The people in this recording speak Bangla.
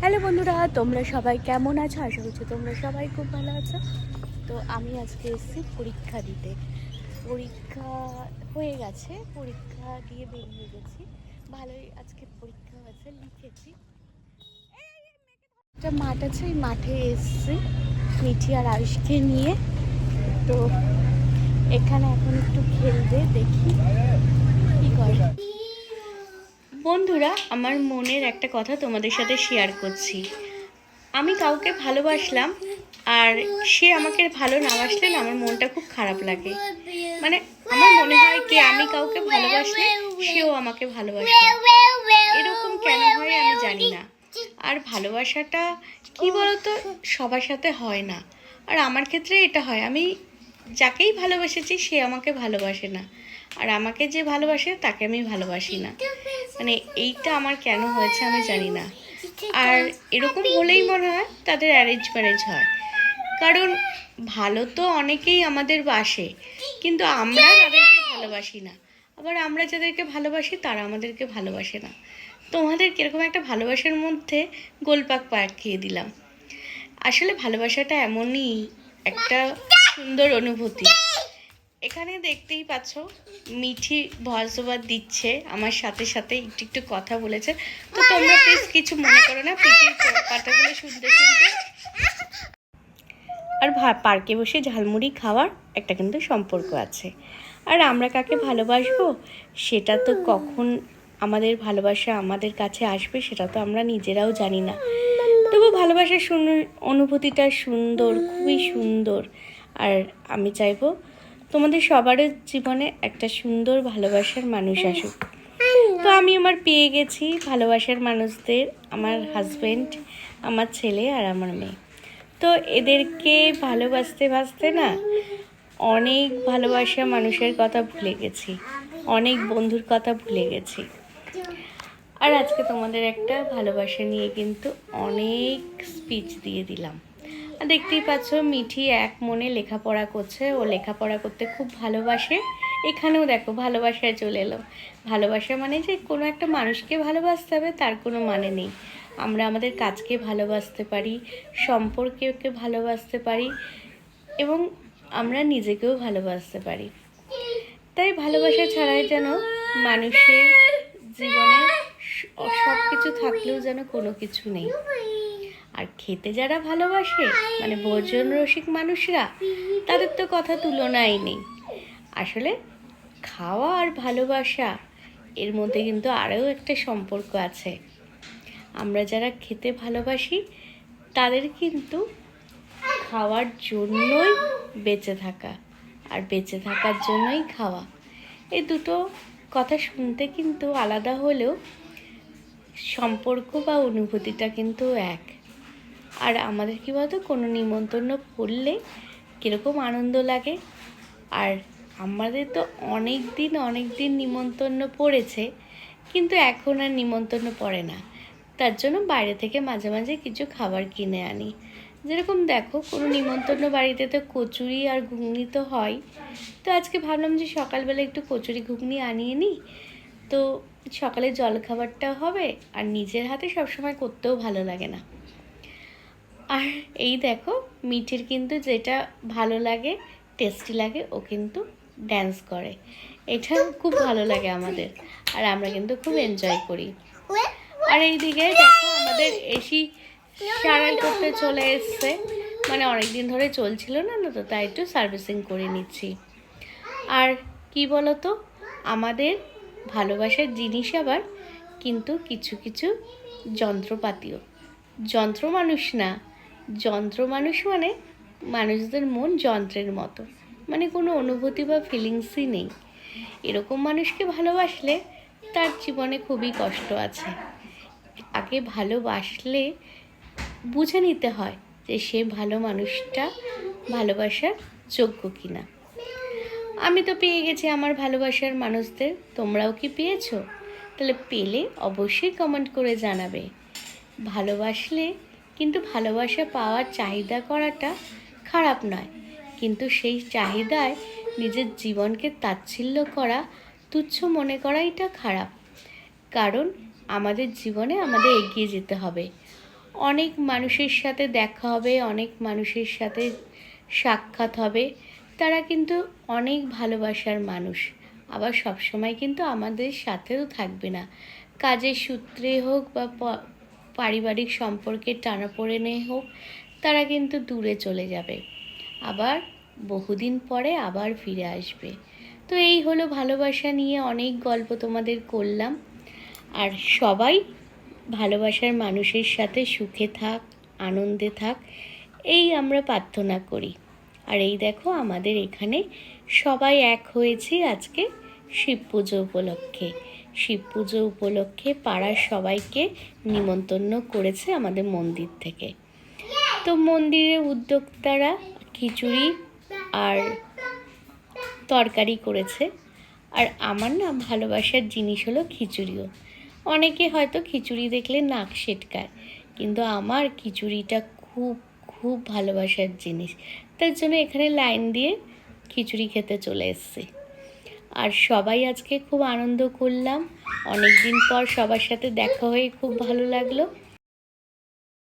হ্যালো বন্ধুরা, তোমরা সবাই কেমন আছো? আশা করছি তোমরা সবাই খুব ভালো আছো। তো আমি আজকে এসেছি পরীক্ষা দিতে। পরীক্ষা হয়ে গেছে, পরীক্ষা দিয়ে বেরিয়ে গেছি। ভালোই আজকে পরীক্ষা হয়েছে, লিখেছি। একটা মাঠ আছে, এই মাঠে এসেছি, মিঠি আর আয়ুষকে নিয়ে। তো এখানে এখন একটু খেলবে, দেখি কি করে বন্ধুরা, আমার মনের একটা কথা তোমাদের সাথে শেয়ার করছি। আমি কাউকে ভালোবাসলাম, আর সে আমাকে ভালো না বাসলে না আমার মনটা খুব খারাপ লাগে। মানে আমার মনে হয় কি, আমি কাউকে ভালোবাসলে সেও আমাকে ভালোবাসে এরকম কেন হয় আমি জানি না। আর ভালোবাসাটা কি বলতো? সবার সাথে হয় না। আর আমার ক্ষেত্রে এটা হয়। আমি যাকেই ভালোবেসেছি, সে আমাকে ভালোবাসে না। আর আমাকে যে ভালোবাসে, তাকে আমি ভালোবাসি না। মানে এইটা আমার কেন হয়েছে আমি জানি না। আর এরকম হলেই মনে হয় তাদের অ্যারেঞ্জ ম্যারেজ হয়। কারণ ভালো তো অনেকেই আমাদের বাসে, কিন্তু আমরা তাদেরকে ভালোবাসি না। আবার আমরা যাদেরকে ভালোবাসি, তারা আমাদেরকে ভালোবাসে না। তোমাদের কীরকম একটা ভালোবাসার মধ্যে গোলপাক পাকিয়ে দিলাম। আসলে ভালোবাসাটা এমনই একটা সুন্দর অনুভূতি। এখানে দেখতেই পাচ্ছ মিঠি ভয়েস ওভার দিচ্ছে আমার সাথে সাথে একটু একটু কথা বলেছে। তো তোমরা প্লিজ কিছু মনে করো না পিটির কথাগুলো শুনতে শুনতে। আর পার্কে বসে ঝালমুড়ি খাওয়ার একটা কিন্তু সম্পর্ক আছে। আর আমরা কাকে ভালোবাসবো সেটা তো কখন আমাদের ভালোবাসা আমাদের কাছে আসবে সেটা তো আমরা নিজেরাও জানি না। তবু ভালোবাসার অনুভূতিটা সুন্দর খুবই সুন্দর। আর আমি চাইব তোমাদের সবারই জীবনে একটা সুন্দর ভালোবাসার মানুষ আসুক। তো আমি আমার পেয়ে গেছি ভালোবাসার মানুষদের, আমার হাজবেন্ড আমার ছেলে আর আমার মেয়ে। তো এদেরকে ভালোবাসতে বাসতে না অনেক ভালোবাসা মানুষের কথা ভুলে গেছি, অনেক বন্ধুর কথা ভুলে গেছি। আর আজকে তোমাদের একটা ভালোবাসা নিয়ে কিন্তু অনেক স্পিচ দিয়ে দিলাম। দেখতেই পাচ্ছ মিঠি এক মনে লেখাপড়া করছে। ও লেখাপড়া করতে খুব ভালোবাসে। এখানেও দেখো ভালোবাসায় চলে এলো। ভালোবাসা মানে যে কোনো একটা মানুষকে ভালোবাসতে হবে, তার কোনো মানে নেই। আমরা আমাদের কাজকে ভালোবাসতে পারি, সম্পর্ককে ভালোবাসতে পারি এবং আমরা নিজেকেও ভালোবাসতে পারি। তাই ভালোবাসা ছাড়াই যেন মানুষের জীবনে সব কিছু থাকলেও যেন কোনো কিছু নেই। আর খেতে যারা ভালোবাসে মানে ভোজন রসিক মানুষরা, তাদের তো কথা তুলনাই নেই। আসলে খাওয়া আর ভালোবাসা, এর মধ্যে কিন্তু আরও একটা সম্পর্ক আছে। আমরা যারা খেতে ভালোবাসি, তাদের কিন্তু খাওয়ার জন্যই বেঁচে থাকা আর বেঁচে থাকার জন্যই খাওয়া। এই দুটো কথা শুনতে কিন্তু আলাদা হলেও সম্পর্ক বা অনুভূতিটা কিন্তু এক। আর আমাদের কী বলতো, কোনো নিমন্ত্রণ পড়লে কীরকম আনন্দ লাগে। আর আমাদের তো অনেক দিন অনেক দিন নিমন্ত্রণ পড়েছে, কিন্তু এখন আর নিমন্ত্রণ পড়ে না। তার জন্য বাইরে থেকে মাঝে মাঝে কিছু খাবার কিনে আনি। যেরকম দেখো, কোনো নিমন্ত্রণ বাড়িতে তো কচুরি আর ঘুগনি তো হয়। তো আজকে ভাবলাম যে সকালবেলা একটু কচুরি ঘুগনি আনিয়ে নিই। তো সকালে জলখাবারটা হবে, আর নিজের হাতে সবসময় করতেও ভালো লাগে না। আর এই দেখো, মিঠির কিন্তু যেটা ভালো লাগে টেস্টি লাগে, ও কিন্তু ড্যান্স করে। এটা খুব ভালো লাগে আমাদের, আর আমরা কিন্তু খুব এনজয় করি। আর এইদিকে দেখো আমাদের এসি সারাই করতে চলে এসছে। মানে অনেক দিন ধরে চলছিল না না তো, তাই একটু সার্ভিসিং করে নিচ্ছি। আর কি বলতো, আমাদের ভালোবাসার জিনিস আবার কিন্তু কিছু কিছু যন্ত্রপাতিও। যন্ত্র মানুষ না যন্ত্র মানুষ মানে মানুষদের মন যন্ত্রের মতো। মানে কোনো অনুভূতি বা ফিলিংসই নেই। এরকম মানুষকে ভালোবাসলে তার জীবনে খুবই কষ্ট আছে। আগে ভালোবাসলে বুঝে নিতে হয় যে সে ভালো মানুষটা ভালোবাসার যোগ্য কিনা। আমি তো পেয়ে গেছি আমার ভালোবাসার মানুষদের। তোমরাও কি পেয়েছ? তাহলে পেলে অবশ্যই কমেন্ট করে জানাবে। ভালোবাসলে কিন্তু ভালোবাসা পাওয়ার চাহিদা করাটা খারাপ নয়। কিন্তু সেই চাহিদায় নিজের জীবনকে তাচ্ছিল্য করা, তুচ্ছ মনে করাইটা খারাপ। কারণ আমাদের জীবনে আমাদের এগিয়ে যেতে হবে। অনেক মানুষের সাথে দেখা হবে, অনেক মানুষের সাথে সাক্ষাৎ হবে। তারা কিন্তু অনেক ভালোবাসার মানুষ। আবার সব সময় কিন্তু আমাদের সাথেও থাকবে না। কাজের সূত্রে হোক বা পারিবারিক সম্পর্কের টানাপোড়েনে হোক, তারা কিন্তু দূরে চলে যাবে। আবার বহুদিন পরে আবার ফিরে আসবে। তো এই হলো ভালোবাসা নিয়ে অনেক গল্প তোমাদের করলাম। আর সবাই ভালোবাসার মানুষের সাথে সুখে থাক, আনন্দে থাক, এই আমরা প্রার্থনা করি। আর এই দেখো আমাদের এখানে সবাই এক হয়েছি আজকে শিব পুজো উপলক্ষে। শিব পুজো উপলক্ষে পাড়ার সবাইকে নিমন্ত্রণ করেছে আমাদের মন্দির থেকে। তো মন্দিরের উদ্যোক্তারা খিচুড়ি আর তরকারি করেছে। আর আমার না ভালোবাসার জিনিস হলো খিচুড়িও। অনেকে হয়তো খিচুড়ি দেখলে নাক সেটকায়, কিন্তু আমার খিচুড়িটা খুব খুব ভালোবাসার জিনিস। তার জন্য এখানে লাইন দিয়ে খিচুড়ি খেতে চলে এসেছি। আর সবাই আজকে খুব আনন্দ করলাম। অনেক দিন পর সবার সাথে দেখা হয়ে খুব ভালো লাগল।